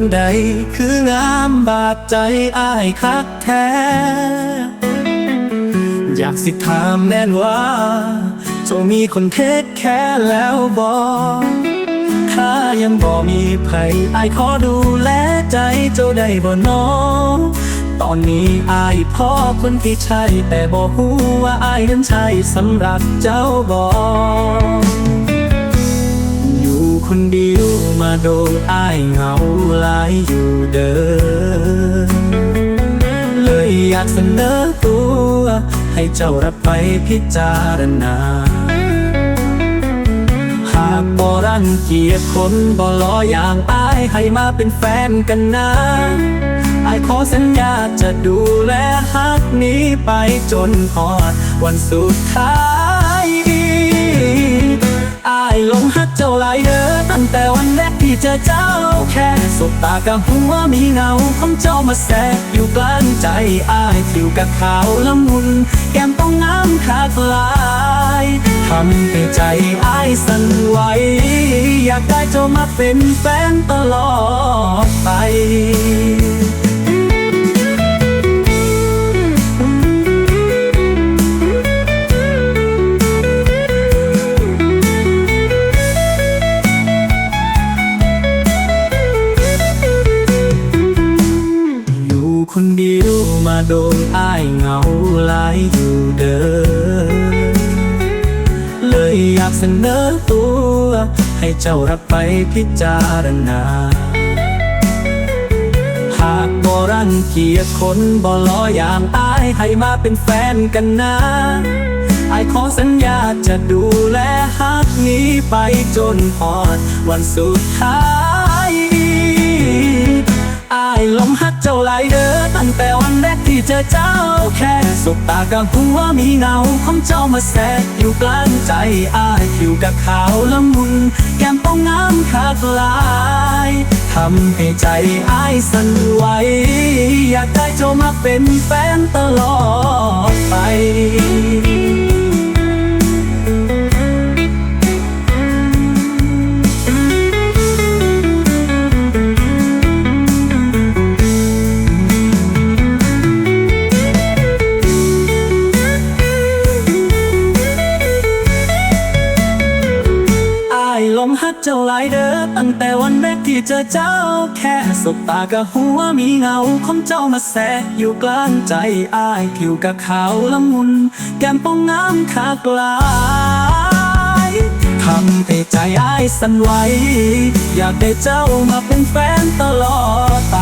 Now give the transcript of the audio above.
านใดคืองามบาดใจอายคักแท้ อยากสิถามแน่นว่าเจ้ามีคนเทคแค่แล้วบอกถ้ายังบ่มีไผอายขอดูแลใจเจ้าได้บ่น้องตอนนี้อายพ่อคนที่ใช่แต่บ่ฮู้ว่าอายนั้นใช่สำหรับเจ้าบอยู่ คนเดียวมาโดนอายเหงาหลายอยู่เด้อเลยอยากเสนอตัว ให้เจ้ารับไปพิจารณา หากบ่รังเกียจคนบ่รออย่างอายให้มาเป็นแฟนกันนะอายขอสัญญาจะดูแลฮักนี้ไปจนฮอดวันสุดท้าย อายลงฮักเจ้าหลายเด้อ เจอเจ้าแค่สบตากับหัวมีเงาของเจ้ามาแทรกอยู่กลางใจอายผิวกับขาวละมุน แก้มต้องน้ำคากลายทำให้ใจอายสั่นไหวอยากได้เจ้ามาเป็นแฟนตลอดไป คนเดียวมาโดนอ้ายเหงาหลายอยู่เด้อ เลยอยากเสนอตัว ให้เจ้ารับไปพิจารณา หากบ่รังเกียจคนบ่รออย่างอายให้มาเป็นแฟนกันนะอายขอสัญญาจะดูแลฮักนี้ไปจนพอดวันสุดท้าย สบตากับหัวมีเงาของเจ้ามาแทรกอยู่กลางใจอายผิวกับขาวละมุน แก้มต้องงามคาดลายทำให้ใจอายสั่นไหวอยากได้เจ้ามาเป็นแฟนตลอดไป หลายเด้อตั้งแต่วันแรกที่เจอเจ้า แค่สบตากับหัวมีเงาของเจ้ามาแสอยู่กลางใจอายผิวกับขาวละมุน แก้มป้องงามคากลายทำให้ใจอายสั่นไหว อยากได้เจ้ามาเป็นแฟนตลอดไป